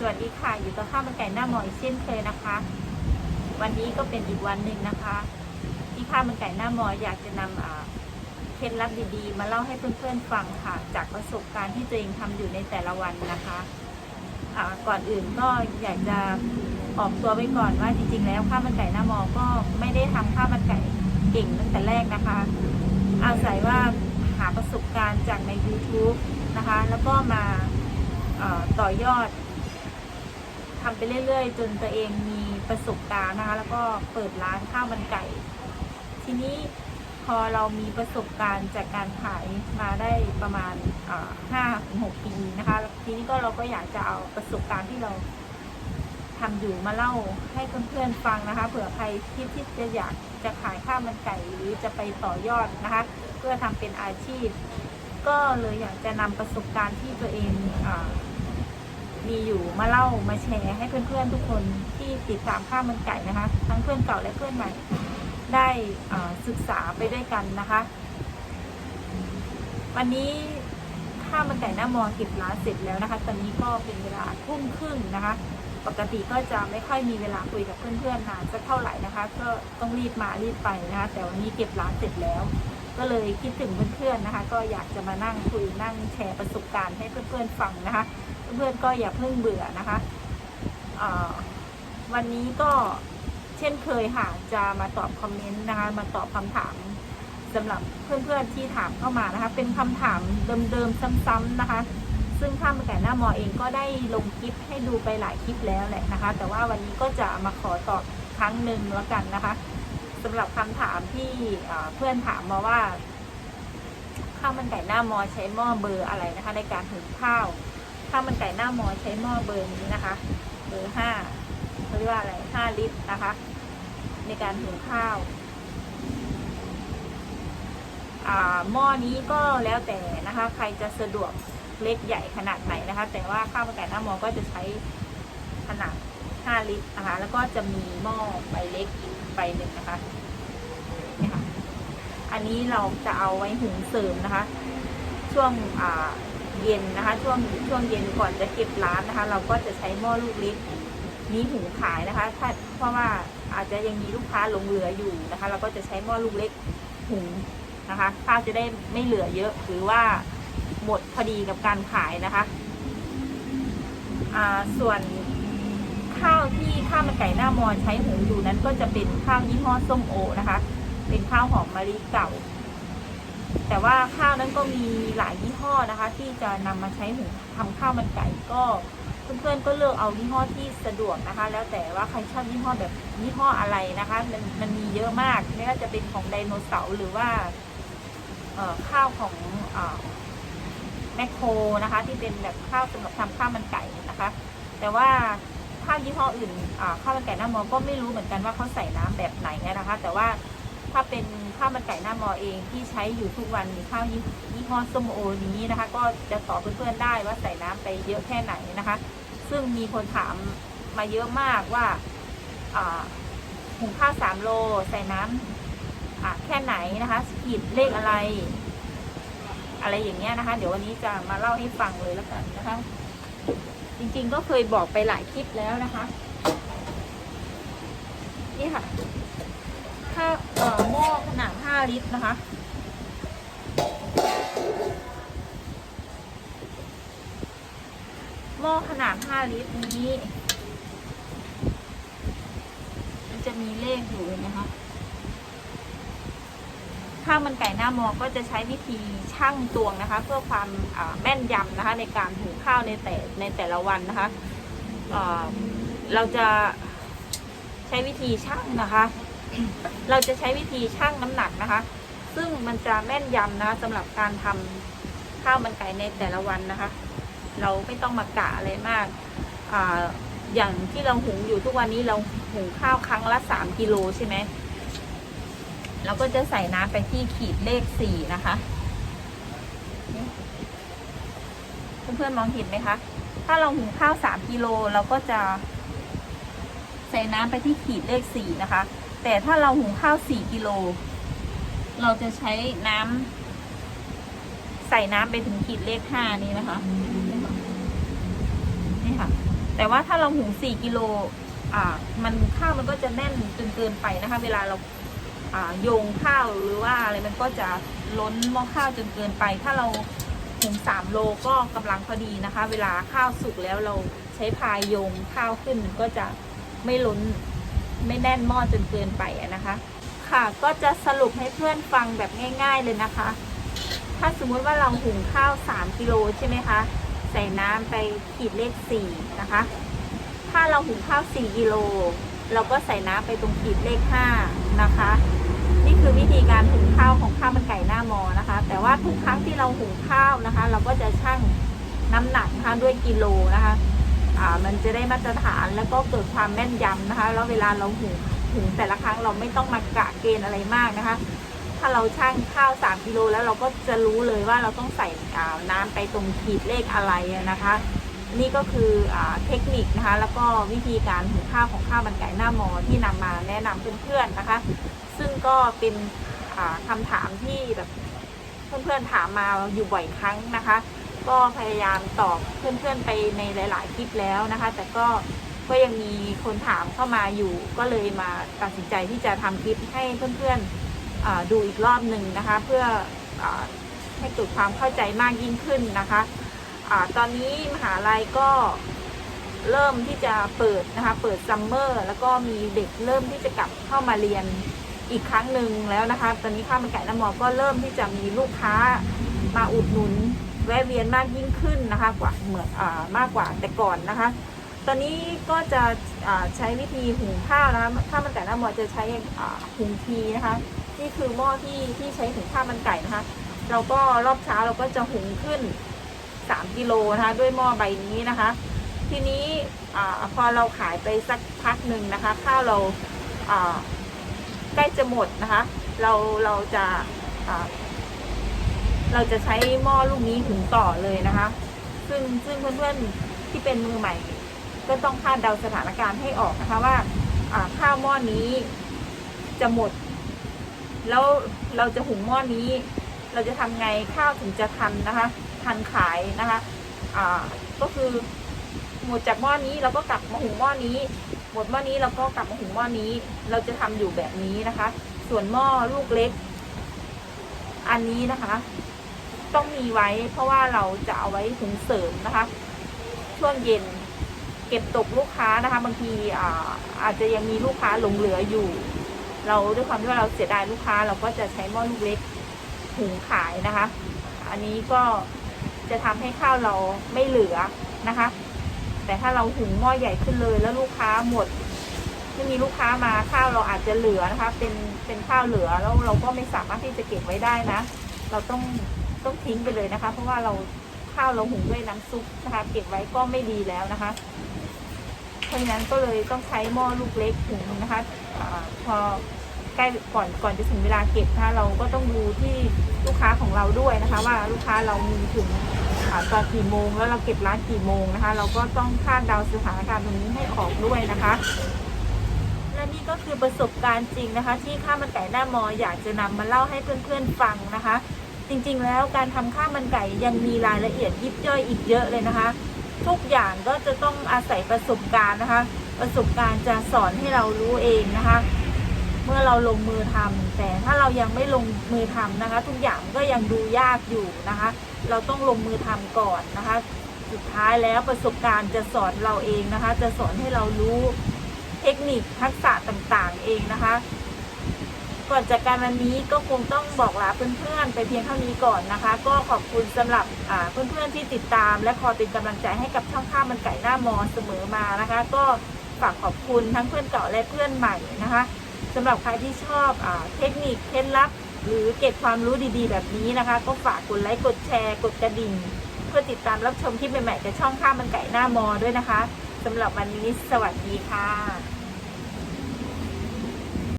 สวัสดีค่ะ อยู่กับข้าวมันไก่หน้าหมออีกเช่นเคยนะคะ วันนี้ก็เป็นอีกวันหนึ่งนะคะ ที่ข้าวมันไก่หน้าหมออยากจะนำอ่าเคล็ดลับดีๆ มาเล่าให้เพื่อนๆฟังค่ะ จากประสบการณ์ที่ตัวเองทำอยู่ในแต่ละวันนะคะอ่าก่อนอื่นก็อยากจะออกตัวไว้ก่อนว่าจริง ๆ แล้วข้าวมันไก่หน้าหมอก็ไม่ได้ทำข้าวมันไก่เก่งตั้งแต่แรกนะคะ อาศัยว่าหาประสบการณ์จากใน YouTube นะคะ แล้วก็มาต่อยอด ทำไปเรื่อยๆ จนตัวเองมีประสบการณ์นะคะแล้วก็เปิดร้านข้าวมันไก่ ทีนี้พอเรามีประสบการณ์จากการขายมาได้ประมาณห้าถึงหกปีนะคะ ทีนี้ก็เราก็อยากจะเอาประสบการณ์ที่เราทำอยู่มาเล่าให้เพื่อนๆฟังนะคะ เผื่อใครคิดที่จะอยากจะขายข้าวมันไก่หรือจะไปต่อยอดนะคะ เพื่อทำเป็นอาชีพ ก็เลยอยากจะนำประสบการณ์ที่ตัวเองอ มีอยู่มาเล่ามาแชร์ให้เพื่อนๆทุกคนที่ติดตามข้าวมันไก่นะคะ ทั้งเพื่อนเก่าและเพื่อนใหม่ ได้ศึกษาไปด้วยกันนะคะ วันนี้ข้าวมันไก่หน้ามอเก็บร้านเสร็จแล้วนะคะ ตอนนี้ก็เป็นเวลาทุ่มครึ่งนะคะ ปกติก็จะไม่ค่อยมีเวลาคุยกับเพื่อนๆนานสักเท่าไหร่นะคะ ก็ต้องรีบมารีบไปนะคะ แต่วันนี้เก็บร้านเสร็จแล้ว ก็เลยคิดถึงเพื่อนๆนะคะ ก็อยากจะมานั่งคุยนั่งแชร์ประสบการณ์ให้เพื่อนๆฟังนะคะ เพื่อนๆก็อย่าเพิ่งเบื่อนะคะวันนี้ก็เช่นเคยค่ะจะมาตอบคอมเมนต์นะคะมาตอบคำถามสำหรับเพื่อนๆที่ถามเข้ามานะคะ เป็นคำถามเดิมๆซ้ำๆนะคะ ซึ่งข้ามไก่หน้ามอเองก็ได้ลงคลิปให้ดูไปหลายคลิปแล้วแหละนะคะ แต่ว่าวันนี้ก็จะมาขอตอบครั้งหนึ่งแล้วกันนะคะ สำหรับคำถามที่เพื่อนถามมาว่าข้าวมันไก่หน้ามอใช้หม้อเบอร์อะไรนะคะ ในการหุงข้าวข้าวมันไก่หน้ามอใช้หม้อเบอร์นี้นะคะ เบอร์ห้าเขาเรียกว่าอะไรห้าลิตรนะคะ ในการหุงข้าวหม้อนี้ก็แล้วแต่นะคะ ใครจะสะดวกเล็กใหญ่ขนาดไหนนะคะ แต่ว่าข้าวมันไก่หน้ามอก็จะใช้ขนาด 5 ลิตรนะคะ แล้วก็จะมีหม้อใบเล็กอีก ใบหนึ่งนะคะนี่ค่ะอันนี้เราจะเอาไว้หุงเสริมนะคะ ช่วงอ่าเย็นนะคะ ช่วงช่วงเย็นก่อนจะเก็บร้านนะคะ เราก็จะใช้หม้อลูกเล็กนี้หุงขายนะคะ ถ้าเพราะว่าอาจจะยังมีลูกค้าหลงเหลืออยู่นะคะ เราก็จะใช้หม้อลูกเล็กหุงนะคะข้าวจะได้ไม่เหลือเยอะหรือว่าหมดพอดีกับการขายนะคะ ส่วน ข้าวที่ข้าวมันไก่หน้ามอนใช้หุงอยู่นั้นก็จะเป็นข้าวยี่ห้อส้มโอนะคะ เป็นข้าวหอมมะลิเก่า แต่ว่าข้าวนั้นก็มีหลายยี่ห้อนะคะ ที่จะนำมาใช้หุงทำข้าวมันไก่ก็เพื่อนๆก็เลือกเอายี่ห้อที่สะดวกนะคะ แล้วแต่ว่าใครชอบยี่ห้อแบบยี่ห้ออะไรนะคะ มันมันมีเยอะมากไม่ว่าจะเป็นของไดโนเสาร์หรือว่าเอ่อข้าวของเอ่อแมคโครนะคะ ที่เป็นแบบข้าวสำหรับทำข้าวมันไก่นะคะ แต่ว่า ข้าวยี่ห้ออื่นข้าวมันไก่หน้ามอก็ไม่รู้เหมือนกันว่าเขาใส่น้ำแบบไหนนะคะ แต่ว่าถ้าเป็นข้าวมันไก่หน้ามอเองที่ใช้อยู่ทุกวันมีข้าวยี่ห้อส้มโอนี้นะคะ ก็จะตอบเพื่อนๆได้ว่าใส่น้ำไปเยอะแค่ไหนนะคะ ซึ่งมีคนถามมาเยอะมากว่าหุงข้าวสามโลใส่น้ำอ่าแค่ไหนนะคะขีดเลขอะไร อะไรอย่างเงี้ยนะคะ เดี๋ยววันนี้จะมาเล่าให้ฟังเลยแล้วกันนะคะ จริงๆก็เคยบอกไปหลายคลิปแล้วนะคะ นี่ค่ะถ้าเอ่อหม้อขนาด 5 ลิตรนะคะ หม้อขนาด 5 ลิตรนี้ มันจะมีเลขอยู่นะคะ ข้าวมันไก่หน้ามอก็จะใช้วิธีช่างตวงนะคะ เพื่อความแม่นยำนะคะในการหุงข้าวในแต่ในแต่ละวันนะคะเเราจะใช้วิธีช่างนะคะ เราจะใช้วิธีช่างน้ำหนักนะคะ ซึ่งมันจะแม่นยำนะคะสำหรับการทำข้าวมันไก่ในแต่ละวันนะคะ เราไม่ต้องมากะอะไรมากออย่างที่เราหุงอยู่ทุกวันนี้เราหุงข้าวครั้งละสามกิโลใช่ไหม เราก็จะใส่น้ำไปที่ขีดเลขสี่นะคะ เพื่อนๆมองเห็นไหมคะ ถ้าเราหุงข้าวสามกิโลเราก็จะ ใส่น้ำไปที่ขีดเลขสี่นะคะ แต่ถ้าเราหุงข้าวสี่กิโล เราจะใช้น้ำใส่น้ำไปถึงขีดเลขห้านี้นะคะนี่ค่ะ แต่ว่าถ้าเราหุง4กิโลอ่า มันข้าวมันก็จะแน่นจนเกินไปนะคะ เวลาเรา โยงข้าวหรือว่าอะไรมันก็จะล้นหม้อข้าวจนเกินไป ถ้าเราหุง3โลก็กำลังพอดีนะคะ เวลาข้าวสุกแล้วเราใช้พายโยงข้าวขึ้นมันก็จะไม่ล้นไม่แน่นหม้อจนเกินไปนะคะ ค่ะก็จะสรุปให้เพื่อนฟังแบบง่าย ๆเลยนะคะ ถ้าสมมุติว่าเราหุงข้าว3กิโลใช่ไหมคะใส่น้ำไปขีดเลข4นะคะ ถ้าเราหุงข้าว4กิโล เราก็ใส่น้ำไปตรงขีดเลข5นะคะ นี่คือวิธีการหุงข้าวของข้าวมันไก่หน้ามอนะคะ แต่ว่าทุกครั้งที่เราหุงข้าวนะคะ เราก็จะชั่งน้ำหนักนะคะด้วยกิโลนะคะอ่ามันจะได้มาตรฐานแล้วก็เกิดความแม่นยำนะคะ แล้วเวลาเราหุงหุงแต่ละครั้งเราไม่ต้องมากะเกณฑ์อะไรมากนะคะ ถ้าเราชั่งข้าว 3กิโลแล้วเราก็จะรู้เลยว่าเราต้องใส่น้ำไปตรงขีดเลขอะไรนะคะ นี่ก็คืออเทคนิคนะคะ แล้วก็วิธีการหุงข้าวของข้าวมันไก่หน้ามอที่นำมาแนะนำเพื่อนๆนะคะ ซึ่งก็เป็นอ่าถามที่แบบเพื่อนๆถามมาอยู่บ่อยครั้งนะคะ ก็พยายามตอบเพื่อนๆไปในหลาย ๆ คลิปแล้วนะคะ แต่ก็ก็ยังมีคนถามเข้ามาอยู่ ก็เลยมาตัดสินใจที่จะทำคลิปให้เพื่อนๆดูอีกรอบหนึ่งนะคะ เพื่ออให้เกิดความเข้าใจมากยิ่งขึ้นนะคะ อตอนนี้มหาลัยก็เริ่มที่จะเปิดนะคะ เปิดซัมเมอร์แล้วก็มีเด็กเริ่มที่จะกลับเข้ามาเรียนอีกครั้งหนึ่งแล้วนะคะ ตอนนี้ข้าวมันไก่น้ำหมอก็เริ่มที่จะมีลูกค้ามาอุดหนุนแวะเวียนมากยิ่งขึ้นนะคะ กว่าเหมือนอมากกว่าแต่ก่อนนะคะ ตอนนี้ก็จะใช้วิธีหุงข้าวนะคะข้าวมันไก่น้าหมอจะใช้หุงทีนะคะ นี่คือหม้อที่ที่ใช้หุงข้าวมันไก่นะคะ เราก็รอบเช้าเราก็จะหุงขึ้น 3กิโลนะคะ ด้วยหม้อใบนี้นะคะ ทีนี้อพอเราขายไปสักพักหนึ่งนะคะ ข้าวเราใกล้จะหมดนะคะ เราเราจะเราจะใช้หม้อลูกนี้ถึงต่อเลยนะคะ ซึ่งซึ่งเพื่อนๆที่เป็นมือใหม่ ก็ต้องคาดเดาสถานการณ์ให้ออกนะคะว่าข้าวหม้อนี้จะหมด แล้วเราจะหุงหม้อนี้ เราจะทำไงข้าวถึงจะทันนะคะ ทันขายนะคะอ่าก็คือหมดจากหม้อนี้เราก็กลับมาหุงหม้อนี้ หมดหม้อนี้เราก็กลับมาหุงหม้อนี้ เราจะทำอยู่แบบนี้นะคะ ส่วนหม้อลูกเล็ก อันนี้นะคะ ต้องมีไว้ เพราะว่าเราจะเอาไว้หุงเสริมนะคะ ช่วงเย็น เก็บตกลูกค้านะคะบางทีอาอาจจะยังมีลูกค้าหลงเหลืออยู่ เราด้วยความที่ว่าเราเสียดายลูกค้า เราก็จะใช้หม้อลูกเล็กหุงขายนะคะ อันนี้ก็ จะทำให้ข้าวเราไม่เหลือนะคะ แต่ถ้าเราหุงหม้อใหญ่ขึ้นเลยแล้วลูกค้าหมดไม่มีลูกค้ามาข้าวเราอาจจะเหลือนะคะ เป็นเป็นข้าวเหลือแล้วเราก็ไม่สามารถที่จะเก็บไว้ได้นะ เราต้องต้องทิ้งไปเลยนะคะ เพราะว่าเราข้าวเราหุงด้วยน้ำซุปนะคะ เก็บไว้ก็ไม่ดีแล้วนะคะเพราะฉะนั้นก็เลยต้องใช้หม้อลูกเล็กหุงนะคะอาพอ ใกล้ก่อนก่อนจะถึงเวลาเก็บนะคะเราก็ต้องดูที่ลูกค้าของเราด้วยนะคะ ว่าลูกค้าเรามีถึงอ่าตอนกี่โมง แล้วเราเก็บร้านกี่โมงนะคะ เราก็ต้องคาดเดาสถานการณ์ตรงนี้ให้ออกด้วยนะคะ และนี่ก็คือประสบการณ์จริงนะคะ ที่ข้าวมันไก่หน้ามออยากจะนำมาเล่าให้เพื่อนๆฟังนะคะ จริงๆ แล้วการทำข้าวมันไก่ยังมีรายละเอียดยิบย่อยอีกเยอะเลยนะคะ ทุกอย่างก็จะต้องอาศัยประสบการณ์นะคะ ประสบการณ์จะสอนให้เรารู้เองนะคะ เมื่อเราลงมือทำแต่ถ้าเรายังไม่ลงมือทำนะคะ ทุกอย่างก็ยังดูยากอยู่นะคะ เราต้องลงมือทำก่อนนะคะ สุดท้ายแล้วประสบการณ์จะสอนเราเองนะคะ จะสอนให้เรารู้เทคนิคทักษะต่างๆเองนะคะก่อนจากการวันนี้ก็คงต้องบอกลาเพื่อนๆ ไปเพียงเท่านี้ก่อนนะคะ ก็ขอบคุณสำหรับเพื่อนๆที่ติดตาม และคอยเป็นกำลังใจให้กับช่องข้าวมันไก่หน้ามอเสมอมานะคะ ก็ฝากขอบคุณทั้งเพื่อนเก่าและเพื่อนใหม่นะคะ สำหรับใครที่ชอบอเทคนิคเคล็ดลับ หรือเก็บความรู้ดีๆ แบบนี้นะคะ ก็ฝากกดไลค์กดแชร์ กดกระดิ่ง เพื่อติดตามรับชมคลิปใหม่ๆกับช่องข้าวมันไก่หน้ามอด้วยนะคะสำหรับวันนี้สวัสดีค่ะ